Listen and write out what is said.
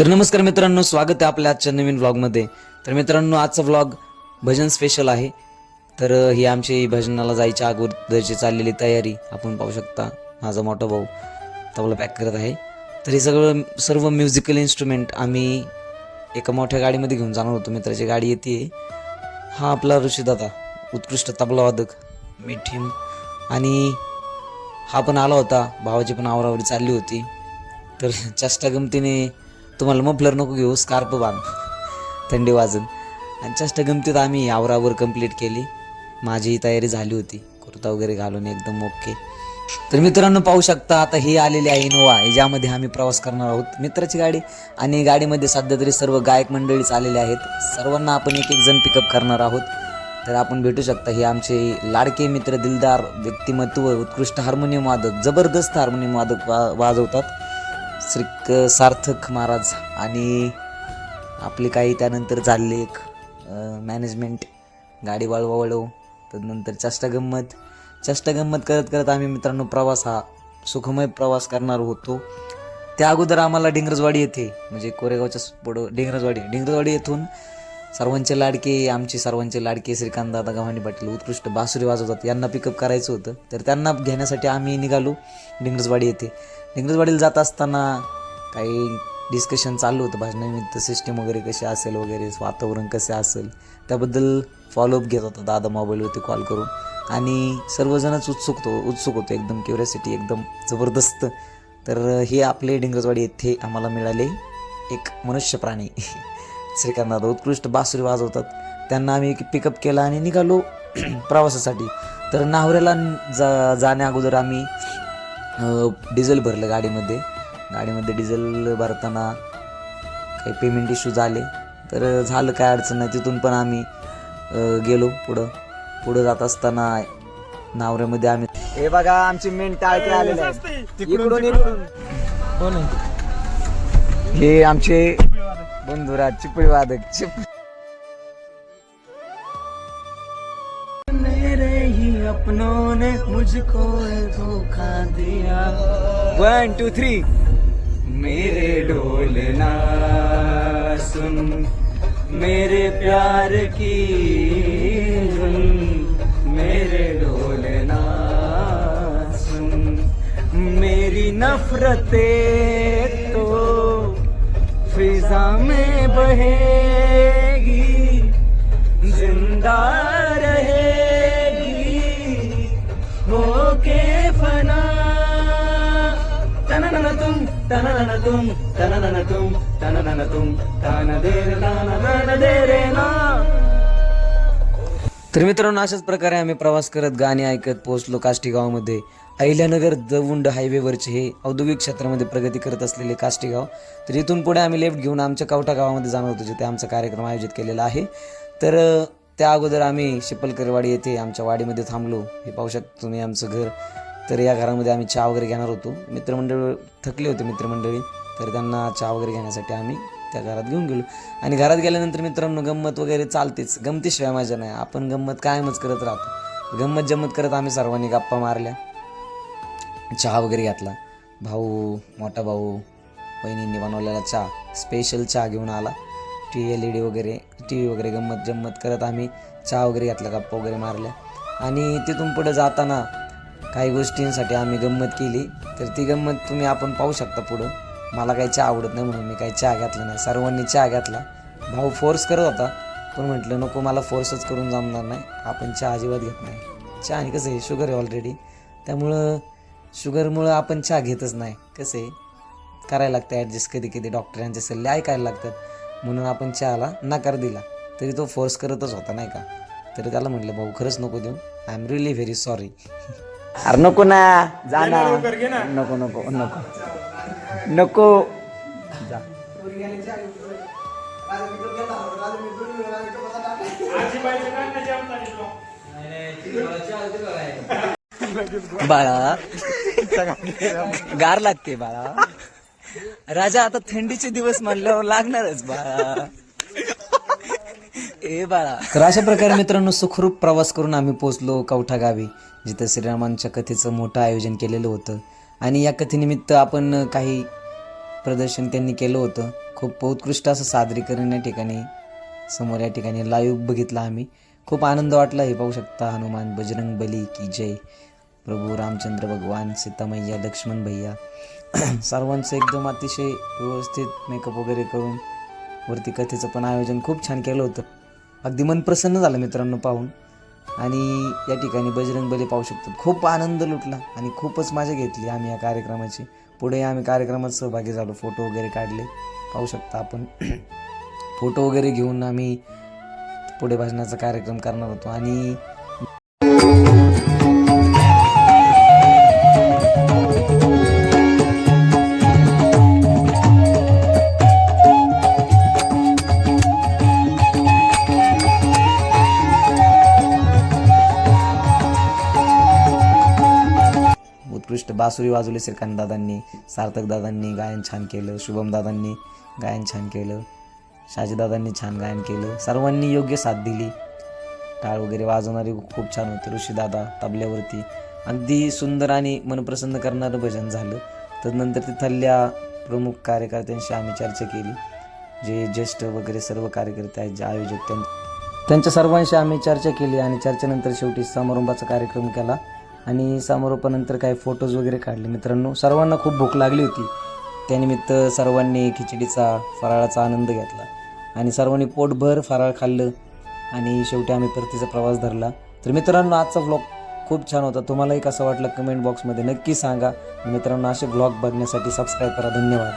तर नमस्कार मित्रांनो स्वागत आहे आपल्या आजच्या नवीन व्लॉगमध्ये तर मित्रांनो आजचा व्लॉग भजन स्पेशल आहे. तर ही आमची भजनाला जायच्या अगोदरची चाललेली तयारी आपण पाहू शकता. माझा मोठा भाऊ तबला पॅक करत आहे. तर हे सगळं सर्व म्युझिकल इन्स्ट्रुमेंट आम्ही एका मोठ्या गाडीमध्ये घेऊन जाणार होतो. मित्राची गाडी येते. हा आपला ऋषीदादा उत्कृष्ट तबलावादक मिठीम. आणि हा पण आला होता. भावाची पण आवरावरी चालली होती. तर चेष्टा गमतीने तुम्हाला मफलर नको घेऊ स्कार्प बांध. थंडी वाजून. आणि चेष्टा गमतीत आम्ही आवरावर कंप्लीट केली. माझी तयारी झाली होती. कुर्ता वगैरे घालून एकदम ओके तर मित्रांनो पाहू शकता आता ही आलेली आहे इनोवा ज्यामध्ये आम्ही प्रवास करणार आहोत. मित्राची गाडी आणि गाडीमध्ये सध्या तरी सर्व गायक मंडळीच आलेले आहेत. सर्वांना आपण एक एक जण पिकअप करणार आहोत. तर आपण भेटू शकता हे आमचे लाडके मित्र दिलदार व्यक्तिमत्व उत्कृष्ट हार्मोनियम वादक जबरदस्त हार्मोनियम वादक वा वाजवतात. श्री सार्थक महाराज आणि आपले काही त्यानंतर चालले एक मॅनेजमेंट गाडी वळवा वळव तदनंतर चष्टा गंमत चष्टा गंमत करत करत आम्ही मित्रांनो प्रवास हा सुखमय प्रवास करणार होतो. त्या अगोदर आम्हाला डिंगरजवाडी येथे म्हणजे कोरेगावच्या पुढं डिंगरजवाडी डिंगरजवाडी येथून सर्वांचे लाडके आमचे सर्वांचे लाडके श्रीकांत दादा गव्हाणी पाटील उत्कृष्ट बासुरी वाजवतात यांना पिकअप करायचं होतं. तर त्यांना घेण्यासाठी आम्ही निघालो डिंगरजवाडी येथे. डिंगरजवाडीला जात असताना काही डिस्कशन चालू होतं. भाषणानिमित्त सिस्टीम वगैरे कशी असेल वगैरे वातावरण कसे असेल त्याबद्दल फॉलोअप घेत होता. दादा मोबाईलवरती कॉल करून. आणि सर्वजणच उत्सुक तो उत्सुक होतो. एकदम क्युरियासिटी एकदम जबरदस्त. तर हे आपले डिंगरजवाडी येथे आम्हाला मिळाले. एक मनुष्य प्राणी. श्रीकांतदादा उत्कृष्ट बासुरी वाजवतात. त्यांना आम्ही पिकअप केला आणि निघालो प्रवासासाठी. तर नाहऱ्याला जा जाण्या अगोदर आम्ही डिझेल भरलं गाडीमध्ये. गाडीमध्ये डिझेल भरताना काही पेमेंट इश्यू झाले. तर झालं काय अडचण नाही. तिथून पण आम्ही गेलो पुढं. पुढं जात असताना नावऱ्यामध्ये आम्ही हे बघा आमची मेन टाळके आलेले इकडून कोण हे आमचे बंधुराज चिपळी वादक चिप अपनों ने मुझको धोखा दिया। वन टू थ्री मेरे ढोलना सुन मेरे प्यार की धुन मेरे ढोलना सुन मेरी नफरतें तो फिजा में बहेगी ज़िंदा तननन तुम तननन तुम तननन तुम तुम तन दे रे ना ना तर मित्रांनो अशाच प्रकारे आम्ही प्रवास करत गाणी ऐकत पोहोचलो काष्टी गावामध्ये अहिल्यानगर दवुंड हायवेवरचे हे औद्योगिक क्षेत्रामध्ये प्रगती करत असलेले काष्टी गाव तर इथून पुढे आम्ही लेफ्ट घेऊन आमच्या कवठा गावामध्ये जाणार होतो जिथे आमचा कार्यक्रम आयोजित केलेला आहे. तर त्या अगोदर आम्ही शिपलकरवाडी येथे आमच्या वाडीमध्ये थांबलो. हे पाहू शकता तुम्ही आमचं घर. तर या घरामध्ये आम्ही चहा वगैरे घेणार होतो. मित्रमंडळ थकले होते मित्रमंडळी तर त्यांना चहा वगैरे घेण्यासाठी आम्ही त्या घरात घेऊन गेलो. आणि घरात गेल्यानंतर मित्रांनो गंमत वगैरे चालतेच. गमतीशिवाय माझ्या नाही. आपण गंमत कायमच करत राहतो. गंमत जम्मत करत आम्ही सर्वांनी गप्पा मारल्या. चहा वगैरे घेतला. भाऊ मोठा भाऊ बहिणींनी बनवलेला चहा स्पेशल चहा घेऊन आला. टी एल ई डी वगैरे टी व्ही वगैरे गंमत जम्मत करत आम्ही चहा वगैरे घेतला गप्पा वगैरे मारल्या. आणि तिथून पुढे जाताना काही गोष्टींसाठी आम्ही गंमत केली तर ती गंमत तुम्ही आपण पाहू शकता पुढं. मला काही चहा आवडत नाही म्हणून मी काही चहा घेतला नाही. सर्वांनी चहा घेतला. भाऊ फोर्स करत होता पण म्हटलं नको मला फोर्सच करून जमणार नाही. आपण चहा अजिबात घेत नाही. चहा आणि कसं आहे शुगर आहे ऑलरेडी त्यामुळं शुगरमुळं आपण चहा घेतच नाही. कसं आहे करायला लागतं ॲडजस्ट कधी कधी डॉक्टरांचे सल्ले ऐकायला लागतात. म्हणून आपण चहाला नकार दिला. तरी तो फोर्स करतच होता नाही का? तरी त्याला म्हटलं भाऊ खरंच नको देऊ. I am really very sorry अरे नको ना जा ना. नको नको नको. नको. जा. बाळा गार लागते बाळा. राजा आता थंडीचे दिवस म्हणल्यावर लागणारच बाळा. ए बाळा. तर अशा प्रकारे मित्रांनो सुखरूप प्रवास करून आम्ही पोहोचलो कवठा गावी जिथं श्रीरामांच्या कथेचं मोठं आयोजन केलेलं होतं. आणि या कथेनिमित्त आपण काही प्रदर्शन त्यांनी केलं होतं. खूप उत्कृष्ट असं सादरीकरण या ठिकाणी समोर या ठिकाणी लाईव्ह बघितला आम्ही. खूप आनंद वाटला हे पाहू शकता. हनुमान बजरंग बली की जय. प्रभू रामचंद्र भगवान सीतामय्या लक्ष्मण भैया. सर्वांचं एकदम अतिशय व्यवस्थित मेकअप वगैरे करून वरती कथेचं पण आयोजन खूप छान केलं होतं. अगदी मन प्रसन्न झालं मित्रांनो पाहून. आणि या ठिकाणी बजरंग बली पाहू शकतो खूप आनंद लुटला आणि खूपच मजा घेतली आम्ही या कार्यक्रमाची. पुढे आम्ही कार्यक्रमात सहभागी झालो. फोटो वगैरे काढले. पाहू शकता आपण. फोटो वगैरे घेऊन आम्ही पुढे भजनाचा कार्यक्रम करणार होतो. आणि उत्कृष्ट बासुरी वाजवली श्रीकांत दादांनी सार्थक दादांनी गायन छान केलं शुभम दादांनी गायन छान केलं शाजीदादांनी छान गायन केलं सर्वांनी योग्य साथ दिली. टाळ वगैरे वाजवणारे खूप छान होते ऋषीदादा तबल्यावरती. अगदी सुंदर आणि मनप्रसन्न करणारं भजन झालं. तदनंतर तिथल्या प्रमुख कार्यकर्त्यांशी आम्ही चर्चा केली. जे ज्येष्ठ वगैरे सर्व कार्यकर्ते आहेत जे आयोजक त्यां त्यांच्या सर्वांशी आम्ही चर्चा केली आणि चर्चेनंतर शेवटी समारंभाचा कार्यक्रम केला. आणि समारोपानंतर काही फोटोज वगैरे काढले. मित्रांनो सर्वांना खूप भूक लागली होती. त्यानिमित्त सर्वांनी खिचडीचा फराळाचा आनंद घेतला. आणि सर्वांनी पोटभर फराळ खाल्लं आणि शेवटी आम्ही परतीचा प्रवास धरला. तर मित्रांनो आजचा व्लॉग खूप छान होता. तुम्हालाही कसं वाटलं कमेंट बॉक्समध्ये नक्की सांगा. मित्रांनो असे ब्लॉग बघण्यासाठी सबस्क्राईब करा. धन्यवाद.